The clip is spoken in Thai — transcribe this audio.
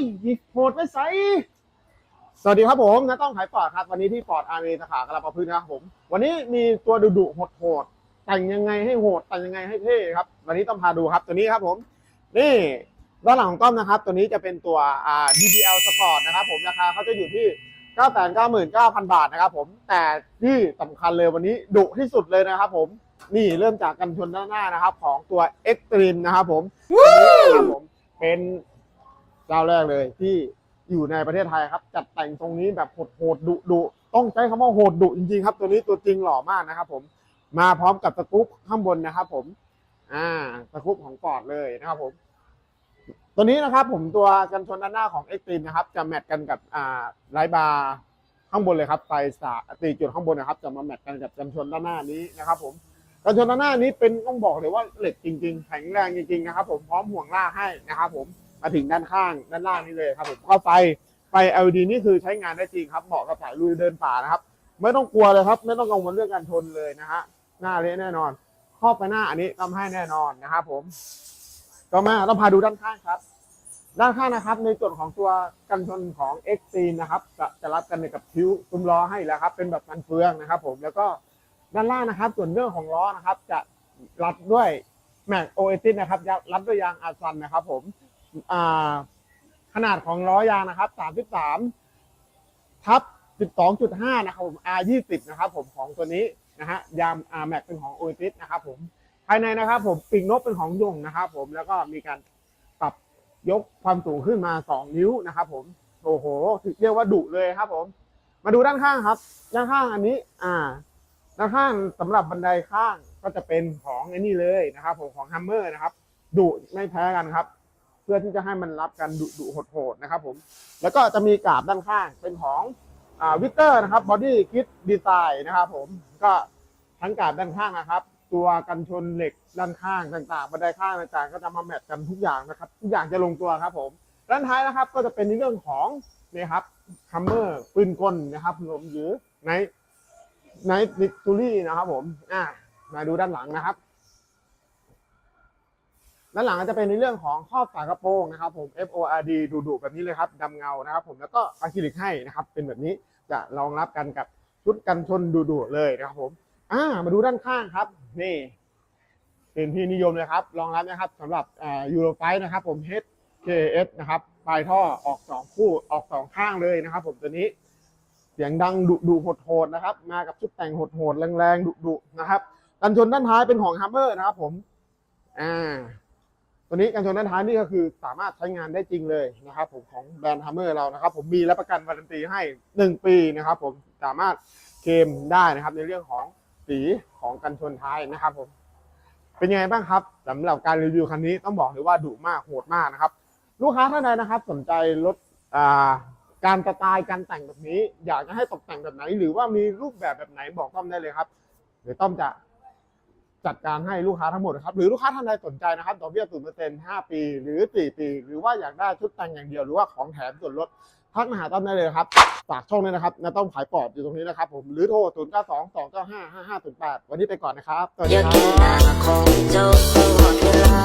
ยโหดไปใสสวัสดีครับผมนะต้องขายปอดครับ วันนี้ที่ปอดอาร์เมสาขากระประพฤกษ์นะครับผม วันนี้มีตัวดุดุโหดโหดๆแต่งยังไงให้โหดแต่งยังไงให้เท่ครับ วันนี้ต้องพาดูครับตัวนี้ครับผม นี่ด้านหลังของต้อมนะครับ ตัวนี้จะเป็นตัวอ่า DBL Sport นะครับผมราคาเขาจะอยู่ที่999,000 บาทนะครับผม แต่ที่สำคัญเลยวันนี้ดุที่สุดเลยนะครับผม นี่เริ่มจากกันชนด้านหน้านะครับ ของตัว Extreme นะครับผมตัวนี้นะครับผมเป็น เจ้าแรกเลยที่อยู่ในประเทศไทยครับ จัดแต่งตรงนี้แบบโหดๆดุดุต้องใช้คำว่าโหดดุจริงๆครับ ตัวนี้ตัวจริงหล่อมากนะครับผมมาพร้อมกับตะกรุปข้างบนนะครับ ผมอ่าตะกรุปของปอดเลยนะครับผมตัวนี้นะครับผมตัวกันชนด้านหน้าของ e x t r e m e นะครับ จะแมทกันกับอ่าไลบาร์ข้างบนเลยครับไฟสาตีจุดข้างบนนะครับ จะมาแมทกันกับกันชนด้านหน้านี้นะครับผมกันชนด้านหน้านี้เป็นต้องบอกเลยว่าเหล็กจริง ๆ แข็งแรงจริงๆนะครับ ผมพร้อมห่วงล่าให้นะครับ ผม มาถึงด้านข้างด้านล่างนี่เลยครับผมก็ไฟไฟ LED นี่คือใช้งานได้จริงครับเหมาะกับสายลุยเดินป่านะครับ ไม่ต้องกลัวเลยครับ ไม่ต้องกังวลเรื่องการชนเลยนะฮะหน้าเละแน่นอนครอบไปหน้าอันนี้ทำให้แน่นอนนะครับผมก็มาต้องพาดูด้านข้างครับ ด้านข้างนะครับ ในส่วนของตัวกันชนของ X ซีนะครับ จะจะรับกันกับคิ้วซุ้มล้อให้แล้วครับ เป็นแบบกันเฟืองนะครับ ผมแล้วก็ด้านล่างนะครับ ส่วนเรื่องของล้อนะครับ จะรัดด้วยแม็กโอเอซิสนะครับรัดด้วยยางอาซันนะครับ ผม ขนาดของล้อยางนะครับ33ทับ12.5 นะครับผม R20 นะครับผมของตัวนี้นะฮะยางอาแม็กเป็นของโอเอซิสนะครับผมภายในนะครับผมปีกนกเป็นของยงนะครับผมแล้วก็มีการปรับยกความสูงขึ้นมา 2 นิ้วนะครับผมโอ้โหถือเรียกว่าดุเลยครับผม มาดูด้านข้างครับ ด้านข้างอันนี้ อ่า ด้านข้างสำหรับบันไดข้างก็จะเป็นของไอ้นี่เลยนะครับผมของฮัมเมอร์นะครับดุไม่แพ้กันครับ พื่อที่จะให้มันรับกันดุดุโหดๆนะครับผม แล้วก็จะมีกาบด้านข้างเป็นของวิกเตอร์นะครับบอดี้คิดดีไซน์นะครับผมก็ทั้งกาบด้านข้างนะครับ ตัวกันชนเหล็กด้านข้างต่างๆบันไดข้างต่างๆก็จะมาแมทกันทุกอย่างนะครับทุกอย่างจะลงตัวครับผมด้านท้ายนะครับก็จะเป็นในเรื่องของนี่ครับคัมเมอร์ปืนกลนะครับผมหรือในในนิตูรี่นะครับผมอ่ามาดูด้านหลังนะครับ ด้านหลังก็จะเป็นในเรื่องของครอบฝากระโปรงนะครับผม FORD ดุๆแบบนี้เลยครับดำเงานะครับ ผมแล้วก็อะคริลิกให้นะครับ เป็นแบบนี้จะรองรับกันกับชุดกันชนดุๆเลยนะครับผมอ่ามาดูด้านข้างครับ นี่ เป็นที่นิยมเลยครับรองรับนะครับสำหรับอ่ายูโรไฟนะครับ ผม HKS นะครับปลายท่อออกสองคู่ออกสองข้างเลยนะครับ ผมตัวนี้เสียงดังดุดุโหดๆนะครับ มากับชุดแต่งโหดๆแรงๆดุดุๆนะครับ กันชนด้านท้ายเป็นของฮัมเมอร์นะครับ ผม อ่า ตัวนี้กันชนด้านท้ายนี่ก็คือสามารถใช้งานได้จริงเลยนะครับ ผมของแบรนด์ฮัมเมอร์เรานะครับ ผมมีรับประกันวารันตีให้หนึ่งปีนะครับ ผมสามารถเคลมได้นะครับ ในเรื่องของสีของกันชนท้ายนะครับ ผม เป็นยังไงบ้างครับสำหรับการรีวิวคันนี้ต้องบอกเลยว่าดุมากโหดมากนะครับ ลูกค้าท่านใดนะครับ สนใจรถอ่าการสไตล์การแต่งแบบนี้ อยากจะให้ตกแต่งแบบไหน หรือว่ามีรูปแบบแบบไหนบอกต้อมได้เลยครับเดี๋ยวต้อมจะ จัดการให้ลูกค้าทั้งหมดนะครับหรือลูกค้าท่านใดสนใจนะครับดอกเบี้ยศูนย์เปอร์เซ็นต์ห้าปีหรือสี่ปี หรือว่าอยากได้ชุดแต่งอย่างเดียวหรือว่าของแถมส่วนลดทักมาหาต้อมได้เลยครับฝากช่องด้วยนะครับนาต้อมขายปอดอยู่ตรงนี้นะครับผมหรือโทรศูนย์เก้าสองสองเก้าห้าห้าห้าศูนย์แปดวันนี้ไปก่อนนะครับสวัสดีครับ